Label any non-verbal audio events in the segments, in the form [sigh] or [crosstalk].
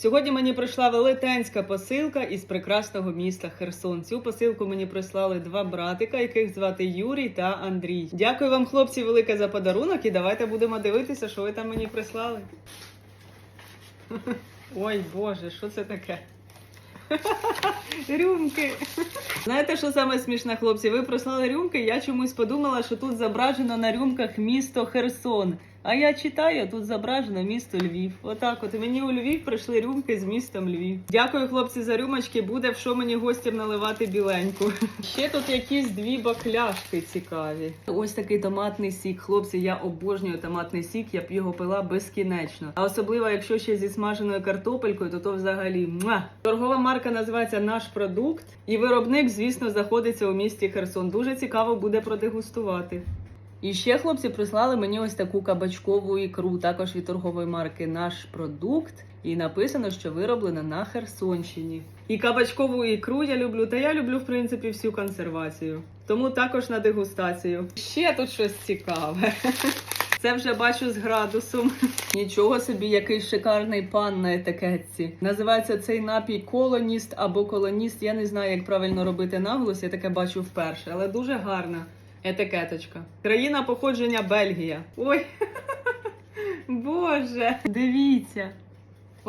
Сьогодні мені прийшла велетенська посилка із прекрасного міста Херсон. Цю посилку мені прислали два братика, яких звати Юрій та Андрій. Дякую вам, хлопці, велике за подарунок, і давайте будемо дивитися, що ви там мені прислали. [laughs] Ой Боже, що це таке? [laughs] Рюмки. Знаєте, що саме смішне, хлопці? Ви прислали рюмки. Я чомусь подумала, що тут зображено на рюмках місто Херсон. А я читаю, тут зображено місто Львів. Отак, от І мені у Львів прийшли рюмки з містом Львів. Дякую, хлопці, за рюмочки. Буде в що мені гостям наливати біленьку. [laughs] Ще тут якісь дві бакляшки цікаві. Ось такий томатний сік. Хлопці, я обожнюю томатний сік, я б його пила безкінечно. А особливо, якщо ще зі смаженою картопелькою, то то взагалі муа! Торгова марка називається Наш продукт, і виробник, звісно, знаходиться у місті Херсон. Дуже цікаво буде продегустувати. І ще хлопці прислали мені ось таку кабачкову ікру, також від торгової марки Наш продукт. І написано, що вироблена на Херсонщині. І кабачкову ікру я люблю, та я люблю, в принципі, всю консервацію. Тому також на дегустацію. Ще тут щось цікаве. [laughs] Це вже бачу з градусом. [laughs] Нічого собі, який шикарний пан на етикетці. Називається цей напій колоніст або колоніст. Я не знаю, як правильно робити наголос, я таке бачу вперше, але дуже гарна етикеточка. Країна походження Бельгія. Ой, [laughs] Боже, дивіться.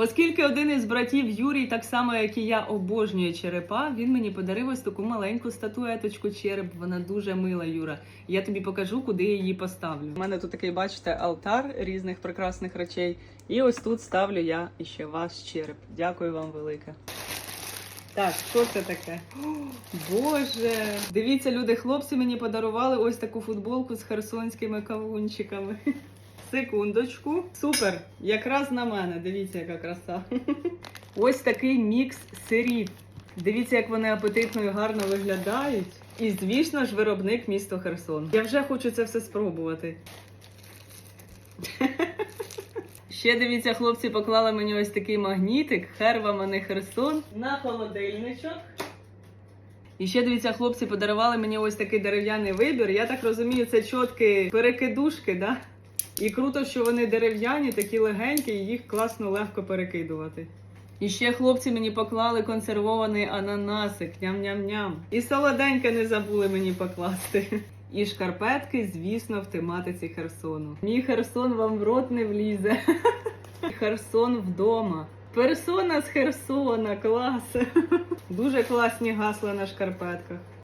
Оскільки один із братів Юрій, так само як і я, обожнює черепа, він мені подарив ось таку маленьку статуеточку череп. Вона дуже мила, Юра. Я тобі покажу, куди я її поставлю. У мене тут такий, бачите, алтар різних прекрасних речей. І ось тут ставлю я іще ваш череп. Дякую вам велике. Так, що це таке? О, [gasps] Боже! Дивіться, люди, хлопці мені подарували ось таку футболку з херсонськими кавунчиками. [laughs] Секундочку. Супер! Якраз на мене. Дивіться, яка краса. [laughs] Ось такий мікс сирів. Дивіться, як вони апетитно і гарно виглядають. І, звісно ж, виробник місто Херсон. Я вже хочу це все спробувати. [laughs] Ще дивіться, хлопці поклали мені ось такий магнітик, херва мене Херсон на холодильничок. І ще дивіться, хлопці подарували мені ось такий дерев'яний вибір. Я так розумію, це чотки перекидушки, да? І круто, що вони дерев'яні, такі легенькі, і їх класно легко перекидувати. І ще хлопці мені поклали консервований ананасик, ням-ням-ням. І солоденьке не забули мені покласти. І шкарпетки, звісно, в тематиці Херсону. Мій Херсон вам в рот не влізе. [laughs] Херсон вдома. Персона з Херсона, клас. [laughs] Дуже класні гасла на шкарпетках.